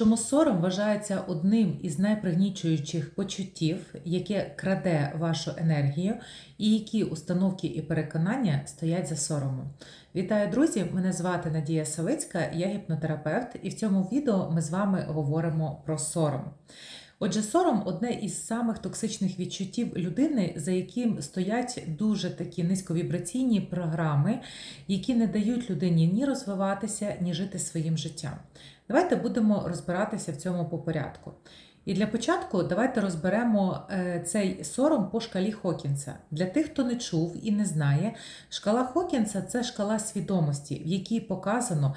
Чому сором вважається одним із найпригнічуючих почуттів, яке краде вашу енергію, і які установки і переконання стоять за соромом? Вітаю, друзі! Мене звати Надія Савицька, я гіпнотерапевт, і в цьому відео ми з вами говоримо про сором. Отже, сором одне із самих токсичних відчуттів людини, за яким стоять дуже такі низьковібраційні програми, які не дають людині ні розвиватися, ні жити своїм життям. Давайте будемо розбиратися в цьому по порядку. І для початку давайте розберемо е, цей сором по шкалі Хокінса. Для тих, хто не чув і не знає, шкала Хокінса це шкала свідомості, в якій показано,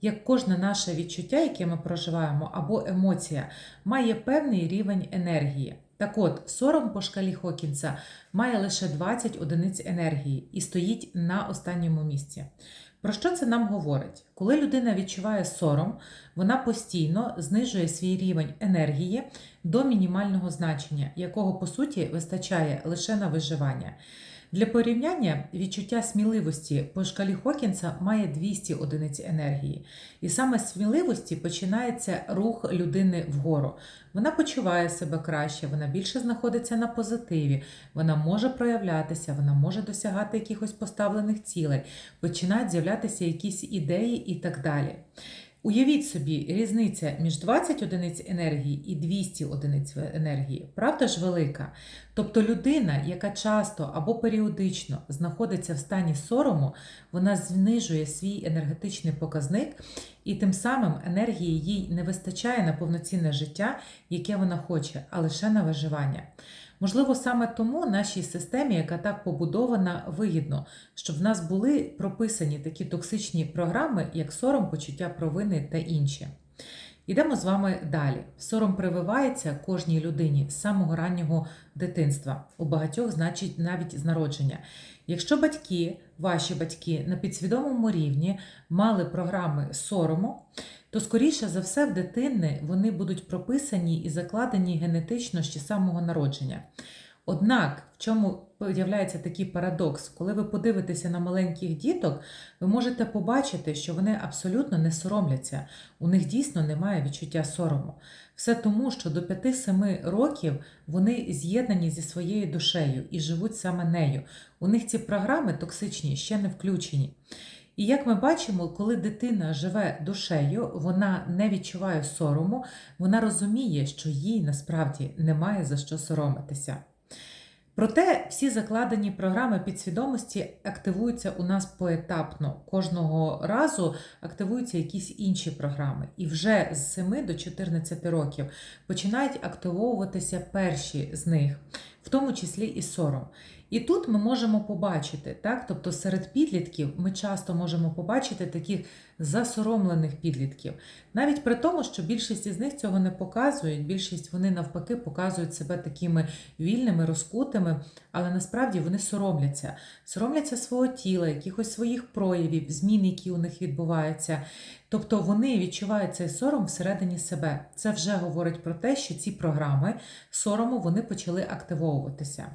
як кожне наше відчуття, яке ми проживаємо, або емоція, має певний рівень енергії. Так от, сором по шкалі Хокінса має лише 20 одиниць енергії і стоїть на останньому місці. Про що це нам говорить? Коли людина відчуває сором, вона постійно знижує свій рівень енергії до мінімального значення, якого по суті вистачає лише на виживання. Для порівняння відчуття сміливості по шкалі Хокінса має 200 одиниць енергії. І саме з сміливості починається рух людини вгору. Вона почуває себе краще, вона більше знаходиться на позитиві, вона може проявлятися, вона може досягати якихось поставлених цілей, починають з'являтися якісь ідеї і так далі. Уявіть собі, різниця між 20 одиниць енергії і 200 одиниць енергії, правда ж велика? Тобто людина, яка часто або періодично знаходиться в стані сорому, вона знижує свій енергетичний показник, і тим самим енергії їй не вистачає на повноцінне життя, яке вона хоче, а лише на виживання. Можливо, саме тому нашій системі, яка так побудована, вигідно, щоб в нас були прописані такі токсичні програми, як сором, почуття провини та інші. Йдемо з вами далі. Сором прививається кожній людині з самого раннього дитинства, у багатьох, значить, навіть з народження. Якщо батьки, ваші батьки на підсвідомому рівні мали програми сорому, то скоріше за все в дитини вони будуть прописані і закладені генетично ще самого народження. Однак, в чому з'являється такий парадокс, коли ви подивитеся на маленьких діток, ви можете побачити, що вони абсолютно не соромляться, у них дійсно немає відчуття сорому. Все тому, що до 5-7 років вони з'єднані зі своєю душею і живуть саме нею. У них ці програми токсичні ще не включені. І як ми бачимо, коли дитина живе душею, вона не відчуває сорому, вона розуміє, що їй насправді немає за що соромитися. Проте всі закладені програми підсвідомості активуються у нас поетапно. Кожного разу активуються якісь інші програми. І вже з 7 до 14 років починають активовуватися перші з них, в тому числі і сором. І тут ми можемо побачити, так, тобто серед підлітків ми часто можемо побачити таких засоромлених підлітків, навіть при тому, що більшість із них цього не показують, більшість вони навпаки показують себе такими вільними, розкутими, але насправді вони соромляться, соромляться свого тіла, якихось своїх проявів, змін, які у них відбуваються. Тобто вони відчувають цей сором всередині себе. Це вже говорить про те, що ці програми сорому вони почали активовуватися.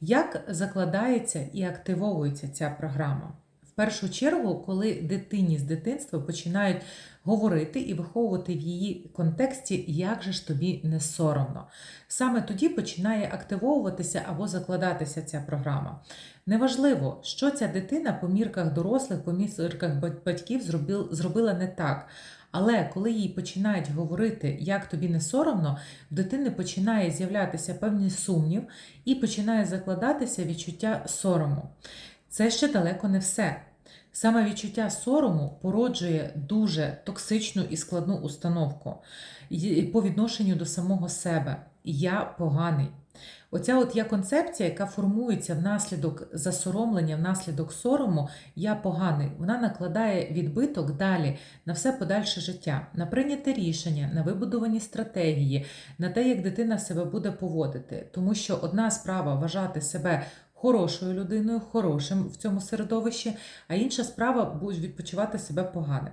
Як закладається і активовується ця програма? В першу чергу, коли дитині з дитинства починають говорити і виховувати в її контексті, як же ж тобі не соромно. Саме тоді починає активовуватися або закладатися ця програма. Неважливо, що ця дитина по мірках дорослих, по мірках батьків зробила не так. Але коли їй починають говорити, як тобі не соромно, в дитини починає з'являтися певний сумнів і починає закладатися відчуття сорому. Це ще далеко не все. Саме відчуття сорому породжує дуже токсичну і складну установку по відношенню до самого себе. Я поганий. Оця от є концепція, яка формується внаслідок засоромлення, внаслідок сорому, я поганий. Вона накладає відбиток далі на все подальше життя, на прийняте рішення, на вибудовані стратегії, на те, як дитина себе буде поводити. Тому що одна справа вважати себе. Хорошою людиною, хорошим в цьому середовищі, а інша справа відпочивати себе поганим.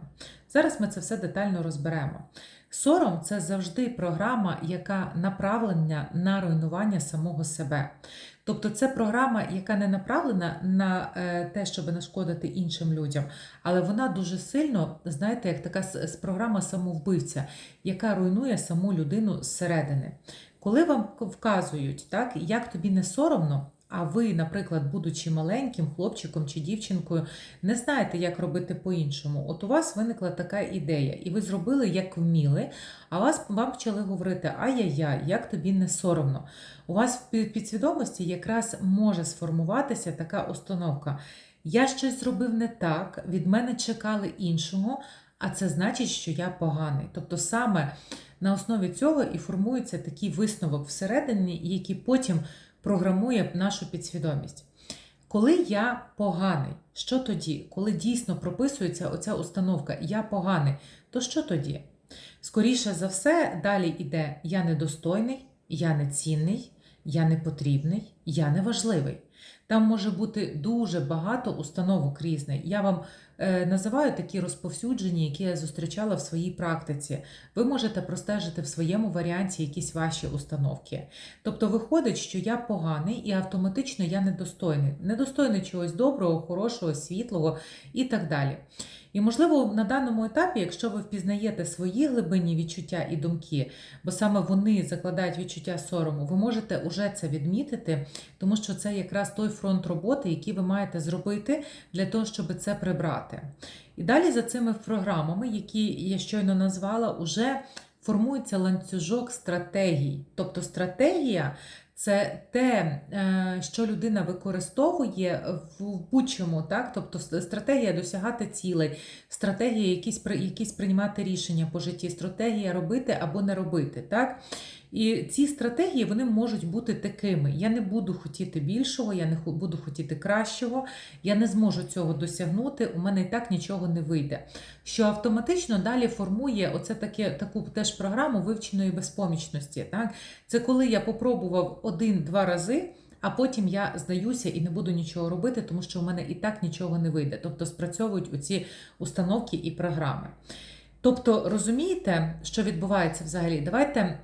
Зараз ми це все детально розберемо. Сором це завжди програма, яка направлена на руйнування самого себе. Тобто це програма, яка не направлена на е, те, щоб нашкодити іншим людям, але вона дуже сильно, знаєте, як така програма самовбивця, яка руйнує саму людину зсередини. Коли вам вказують, так, як тобі не соромно, а ви, наприклад, будучи маленьким хлопчиком чи дівчинкою, не знаєте, як робити по-іншому. От у вас виникла така ідея, і ви зробили, як вміли, а вас вам почали говорити: ай-яй-яй, як тобі не соромно. У вас в підсвідомості якраз може сформуватися така установка. Я щось зробив не так, від мене чекали іншого, а це значить, що я поганий. Тобто саме на основі цього і формується такий висновок всередині, який потім програмує нашу підсвідомість. Коли я поганий, що тоді? Коли дійсно прописується оця установка Я поганий, то що тоді? Скоріше за все, далі йде Я недостойний, я нецінний, я непотрібний, я неважливий. Там може бути дуже багато установок різних. Я вам е, називаю такі розповсюджені, які я зустрічала в своїй практиці. Ви можете простежити в своєму варіанті якісь ваші установки. Тобто виходить, що я поганий і автоматично я недостойний. Недостойний чогось доброго, хорошого, світлого і так далі. І, можливо, на даному етапі, якщо ви впізнаєте свої глибинні відчуття і думки, бо саме вони закладають відчуття сорому, ви можете уже це відмітити, тому що це якраз той фронт роботи, який ви маєте зробити для того, щоб це прибрати. І далі за цими програмами, які я щойно назвала, уже формується ланцюжок стратегій. Тобто стратегія це те, е, що людина використовує в будь-чому, так? Тобто стратегія досягати цілей, стратегія якісь, якісь приймати рішення по житті, стратегія робити або не робити. Так? І ці стратегії вони можуть бути такими: я не буду хотіти більшого, я не буду хотіти кращого, я не зможу цього досягнути, у мене і так нічого не вийде. Що автоматично далі формує оце таке, таку теж програму вивченої безпомічності. Так? Це коли я попробував один-два рази. А потім я здаюся і не буду нічого робити, тому що у мене і так нічого не вийде. Тобто спрацьовують оці установки і програми. Тобто, розумієте, що відбувається взагалі? Давайте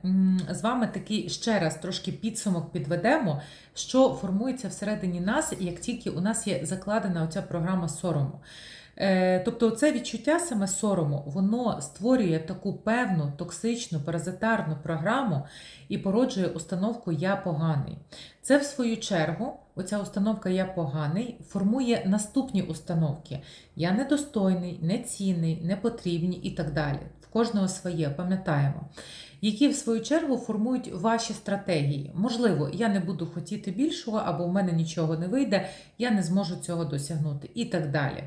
з вами такий ще раз трошки підсумок підведемо, що формується всередині нас, як тільки у нас є закладена оця програма сорому. Е, Тобто, це відчуття саме сорому, воно створює таку певну токсичну паразитарну програму і породжує установку Я поганий. Це, в свою чергу, оця установка Я поганий формує наступні установки: Я недостойний, нецінний, непотрібний і так далі. В кожного своє, пам'ятаємо. Які в свою чергу формують ваші стратегії. Можливо, я не буду хотіти більшого, або в мене нічого не вийде, я не зможу цього досягнути і так далі.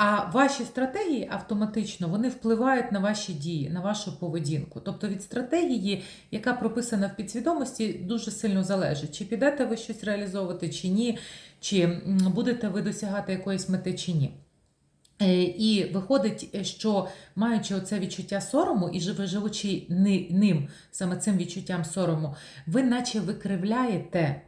А ваші стратегії автоматично вони впливають на ваші дії, на вашу поведінку. Тобто від стратегії, яка прописана в підсвідомості, дуже сильно залежить, чи підете ви щось реалізовувати, чи ні, чи будете ви досягати якоїсь мети, чи ні. Е, І виходить, що маючи оце відчуття сорому і живучи ним, саме цим відчуттям сорому, ви наче викривляєте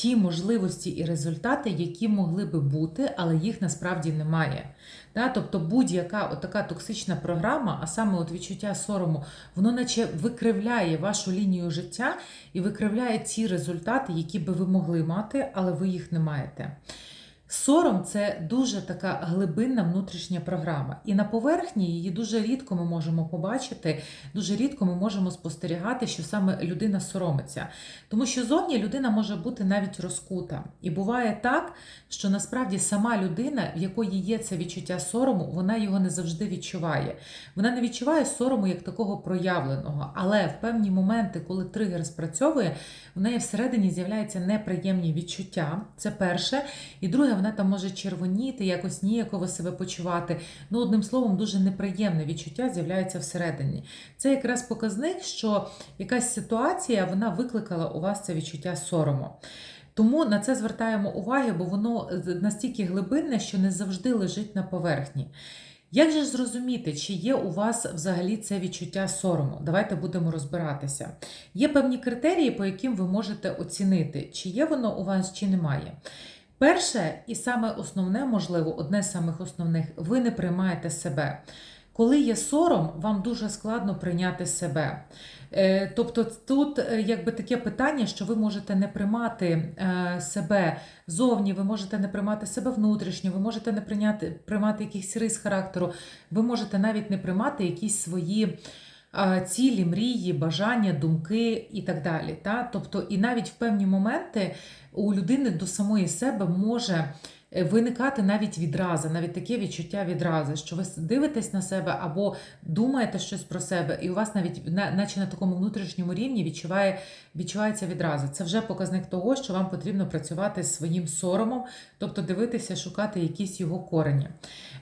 ті можливості і результати, які могли би бути, але їх насправді немає. Да? Тобто будь-яка така токсична програма, а саме от відчуття сорому, воно наче викривляє вашу лінію життя і викривляє ті результати, які би ви могли мати, але ви їх не маєте. Сором це дуже така глибинна внутрішня програма. І на поверхні її дуже рідко ми можемо побачити, дуже рідко ми можемо спостерігати, що саме людина соромиться. Тому що зовні людина може бути навіть розкута. І буває так, що насправді сама людина, в якої є це відчуття сорому, вона його не завжди відчуває. Вона не відчуває сорому як такого проявленого, але в певні моменти, коли тригер спрацьовує, в неї всередині з'являються неприємні відчуття. Це перше. І друге, вона там може червоніти, якось ніяково себе почувати. Ну, одним словом, дуже неприємне відчуття з'являється всередині. Це якраз показник, що якась ситуація вона викликала у вас це відчуття сорому. Тому на це звертаємо увагу, бо воно настільки глибинне, що не завжди лежить на поверхні. Як же зрозуміти, чи є у вас взагалі це відчуття сорому? Давайте будемо розбиратися. Є певні критерії, по яким ви можете оцінити, чи є воно у вас, чи немає. Перше, і саме основне, можливо, одне з самих основних, ви не приймаєте себе. Коли є сором, вам дуже складно прийняти себе. Е, Тобто тут е, якби таке питання, що ви можете не приймати е, себе зовні, ви можете не приймати себе внутрішньо, ви можете не прийняти, приймати якийсь рис характеру, ви можете навіть не приймати якісь свої цілі, мрії, бажання, думки і так далі. Та? Тобто, і навіть в певні моменти у людини до самої себе може виникати навіть відраза, навіть таке відчуття відрази, що ви дивитесь на себе або думаєте щось про себе, і у вас навіть на- наче на такому внутрішньому рівні відчуває, відчувається відраза. Це вже показник того, що вам потрібно працювати з своїм соромом, тобто дивитися, шукати якісь його корені.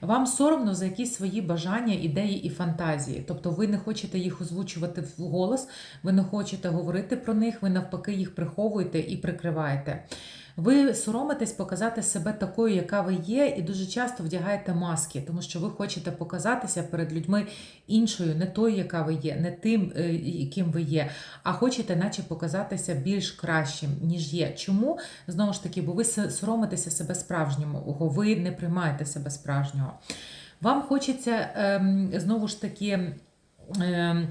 Вам соромно за якісь свої бажання, ідеї і фантазії. Тобто ви не хочете їх озвучувати вголос, ви не хочете говорити про них, ви навпаки їх приховуєте і прикриваєте. Ви соромитесь показати себе такою, яка ви є, і дуже часто вдягаєте маски, тому що ви хочете показатися перед людьми іншою, не тою, яка ви є, не тим, е, яким ви є, а хочете, наче показатися більш кращим, ніж є. Чому? Знову ж таки, бо ви соромитеся себе справжнього, ви не приймаєте себе справжнього. Вам хочеться ем, знову ж таки ем,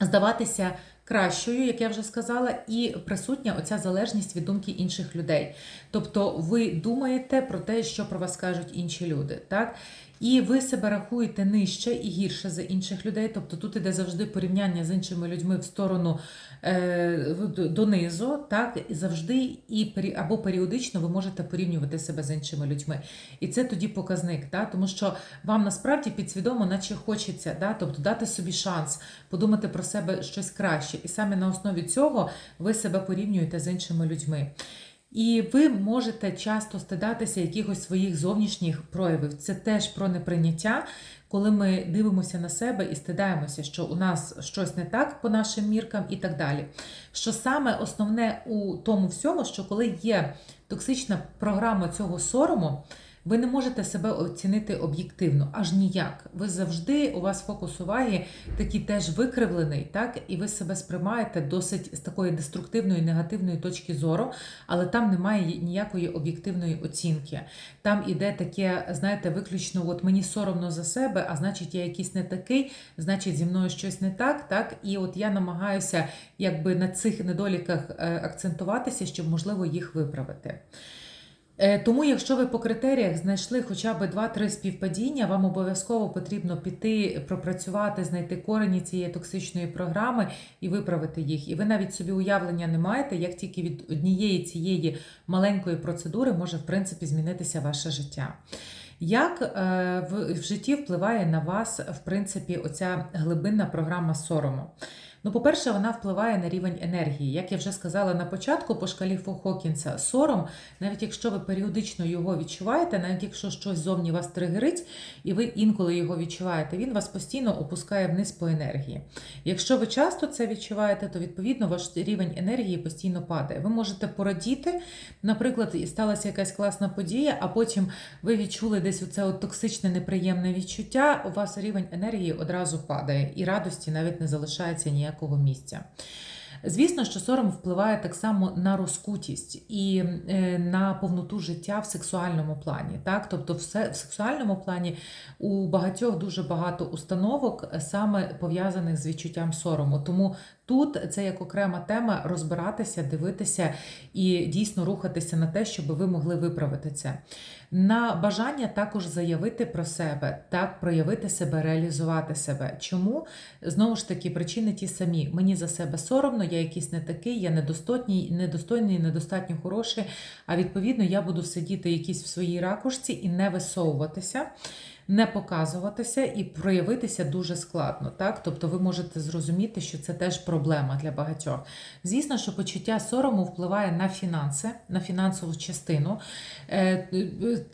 здаватися кращою, як я вже сказала, і присутня оця залежність від думки інших людей. Тобто ви думаєте про те, що про вас кажуть інші люди, так? І ви себе рахуєте нижче і гірше за інших людей. Тобто тут іде завжди порівняння з іншими людьми в сторону е, донизу, так і завжди і або періодично ви можете порівнювати себе з іншими людьми. І це тоді показник, так? тому що вам насправді підсвідомо, наче хочеться, да? тобто дати собі шанс подумати про себе щось краще. І саме на основі цього ви себе порівнюєте з іншими людьми. І ви можете часто стидатися якихось своїх зовнішніх проявів. Це теж про неприйняття, коли ми дивимося на себе і стидаємося, що у нас щось не так по нашим міркам і так далі. Що саме основне у тому всьому, що коли є токсична програма цього сорому, ви не можете себе оцінити об'єктивно, аж ніяк. Ви завжди, у вас фокус уваги такий теж викривлений, так, і ви себе сприймаєте досить з такої деструктивної, негативної точки зору, але там немає ніякої об'єктивної оцінки. Там іде таке, знаєте, виключно, от мені соромно за себе, а значить, я якийсь не такий, значить, зі мною щось не так, так, і от я намагаюся якби на цих недоліках е, акцентуватися, щоб можливо їх виправити. Е, Тому, якщо ви по критеріях знайшли хоча б 2-3 співпадіння, вам обов'язково потрібно піти, пропрацювати, знайти корені цієї токсичної програми і виправити їх. І ви навіть собі уявлення не маєте, як тільки від однієї цієї маленької процедури може в принципі змінитися ваше життя. Як е, в, в житті впливає на вас, в принципі, оця глибинна програма сорому? Ну, по-перше, вона впливає на рівень енергії. Як я вже сказала на початку по шкалі Фо Хокінса, сором, навіть якщо ви періодично його відчуваєте, навіть якщо щось зовні вас тригерить, і ви інколи його відчуваєте, він вас постійно опускає вниз по енергії. Якщо ви часто це відчуваєте, то відповідно ваш рівень енергії постійно падає. Ви можете порадіти, наприклад, і сталася якась класна подія, а потім ви відчули десь оце от токсичне неприємне відчуття, у вас рівень енергії одразу падає, і радості навіть не залишається ніякого місця. Звісно, що сором впливає так само на розкутість і е, на повноту життя в сексуальному плані. Так? Тобто, в сексуальному плані у багатьох дуже багато установок е, саме пов'язаних з відчуттям сорому. Тому тут це як окрема тема розбиратися, дивитися і дійсно рухатися на те, щоб ви могли виправити це. На бажання також заявити про себе, так, проявити себе, реалізувати себе. Чому? Знову ж таки, причини ті самі. Мені за себе соромно, я якийсь не такий, я недостатній, недостойний, недостатньо хороший. А відповідно, я буду сидіти якісь в своїй ракушці і не висовуватися. Не показуватися і проявитися дуже складно, так? Тобто ви можете зрозуміти, що це теж проблема для багатьох. Звісно, що почуття сорому впливає на фінанси, на фінансову частину Е,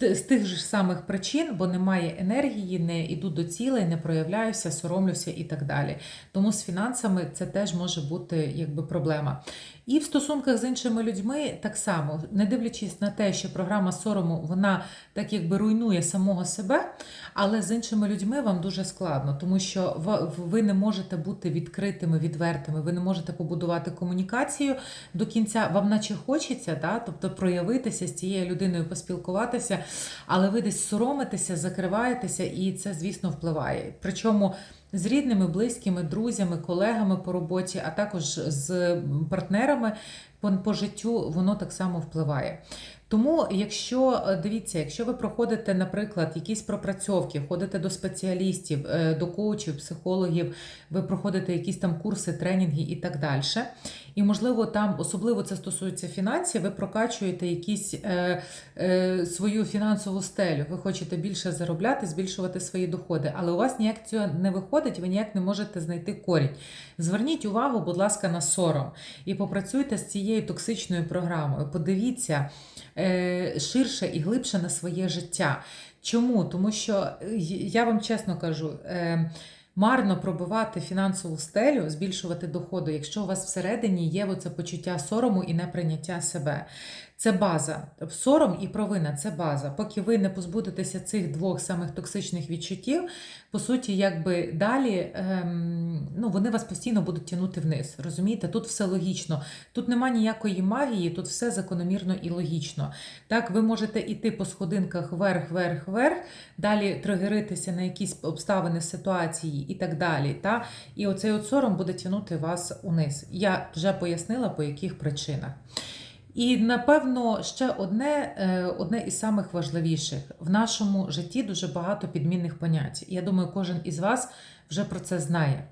з тих же самих причин, бо немає енергії, не йду до цілей, не проявляюся, соромлюся і так далі. Тому з фінансами це теж може бути якби проблема. І в стосунках з іншими людьми так само, не дивлячись на те, що програма сорому вона так якби руйнує самого себе, але з іншими людьми вам дуже складно, тому що ви не можете бути відкритими, відвертими, ви не можете побудувати комунікацію до кінця. Вам наче хочеться, да? тобто проявитися з цією людиною, поспілкуватися, але ви десь соромитеся, закриваєтеся, і це, звісно, впливає. Причому з рідними, близькими, друзями, колегами по роботі, а також з партнерами по, життю, воно так само впливає. Тому, якщо е, дивіться, якщо ви проходите, наприклад, якісь пропрацьовки, ходите до спеціалістів, е, до коучів, психологів, ви проходите якісь там курси, тренінги і так далі. І, можливо, там, особливо це стосується фінансів, ви прокачуєте якісь е, е, свою фінансову стелю. Ви хочете більше заробляти, збільшувати свої доходи, але у вас ніяк цього не виходить, ви ніяк не можете знайти корінь. Зверніть увагу, будь ласка, на сором і попрацюйте з цією токсичною програмою. Подивіться е, ширше і глибше на своє життя. Чому? Тому що е, я вам чесно кажу. Е, Марно пробивати фінансову стелю, збільшувати доходи, якщо у вас всередині є оце почуття сорому і неприйняття себе. Це база. Сором і провина це база. Поки ви не позбудетеся цих двох самих токсичних відчуттів, по суті, якби далі ем, ну, вони вас постійно будуть тягнути вниз. Розумієте? Тут все логічно. Тут нема ніякої магії, тут все закономірно і логічно. Так, ви можете йти по сходинках вверх, вверх, вверх, далі тригеритися на якісь обставини ситуації і так далі. Та? І оцей от сором буде тягнути вас униз. Я вже пояснила, по яких причинах. І напевно ще одне, е, одне із самих важливіших в нашому житті дуже багато підмінних понять. Я думаю, кожен із вас вже про це знає.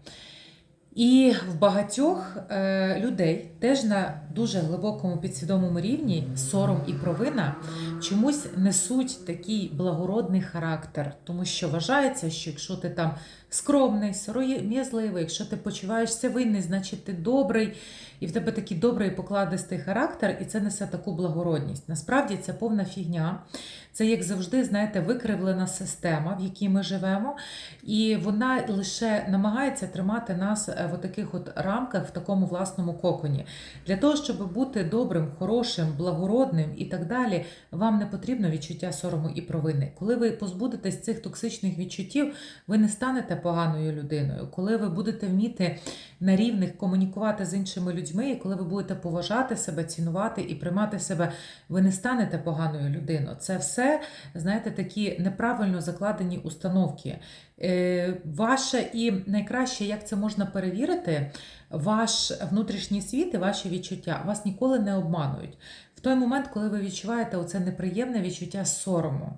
І в багатьох е, людей теж на дуже глибокому підсвідомому рівні сором і провина чомусь несуть такий благородний характер, тому що вважається, що якщо ти там скромний, сором'язливий, якщо ти почуваєшся винний, значить ти добрий, і в тебе такий добрий покладистий характер, і це несе таку благородність. Насправді це повна фігня. Це, як завжди, знаєте, викривлена система, в якій ми живемо, і вона лише намагається тримати нас е, в таких от рамках, в такому власному коконі. Для того, щоб бути добрим, хорошим, благородним і так далі, вам не потрібно відчуття сорому і провини. Коли ви позбудетесь цих токсичних відчуттів, ви не станете поганою людиною. Коли ви будете вміти на рівних комунікувати з іншими людьми, і коли ви будете поважати себе, цінувати і приймати себе, ви не станете поганою людиною. Це все, знаєте, такі неправильно закладені установки. Е, Ваше і найкраще, як це можна перевірити, ваш внутрішній світ і ваші відчуття вас ніколи не обманують. В той момент, коли ви відчуваєте оце неприємне відчуття сорому,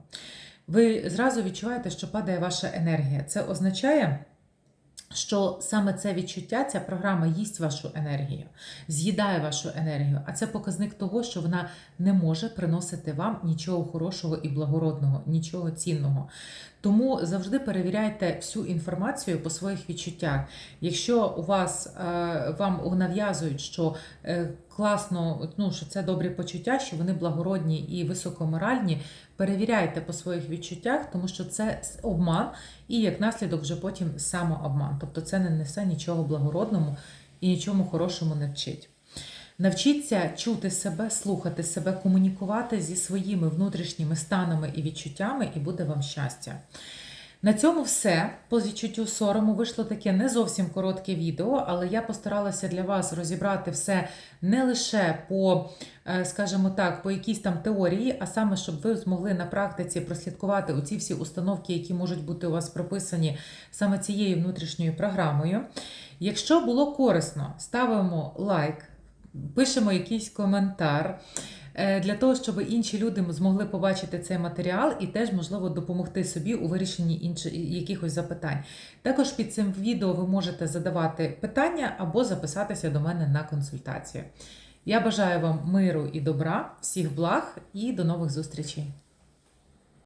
ви зразу відчуваєте, що падає ваша енергія. Це означає. Що саме це відчуття, ця програма їсть вашу енергію, з'їдає вашу енергію, а це показник того, що вона не може приносити вам нічого хорошого і благородного, нічого цінного. Тому завжди перевіряйте всю інформацію по своїх відчуттях. Якщо у вас е, вам нав'язують, що е, класно, ну що це добрі почуття, що вони благородні і високоморальні, перевіряйте по своїх відчуттях, тому що це обман, і як наслідок вже потім самообман. Тобто це не несе нічого благородному і нічому хорошому не вчить. Навчіться чути себе, слухати себе, комунікувати зі своїми внутрішніми станами і відчуттями, і буде вам щастя. На цьому все. По відчуттю сорому вийшло таке не зовсім коротке відео, але я постаралася для вас розібрати все не лише по, е, скажімо так, по якійсь там теорії, а саме, щоб ви змогли на практиці прослідкувати оці всі установки, які можуть бути у вас прописані саме цією внутрішньою програмою. Якщо було корисно, ставимо лайк. Пишемо якийсь коментар е, для того, щоб інші люди змогли побачити цей матеріал і теж, можливо, допомогти собі у вирішенні інших якихось запитань. Також під цим відео ви можете задавати питання або записатися до мене на консультацію. Я бажаю вам миру і добра, всіх благ і до нових зустрічей!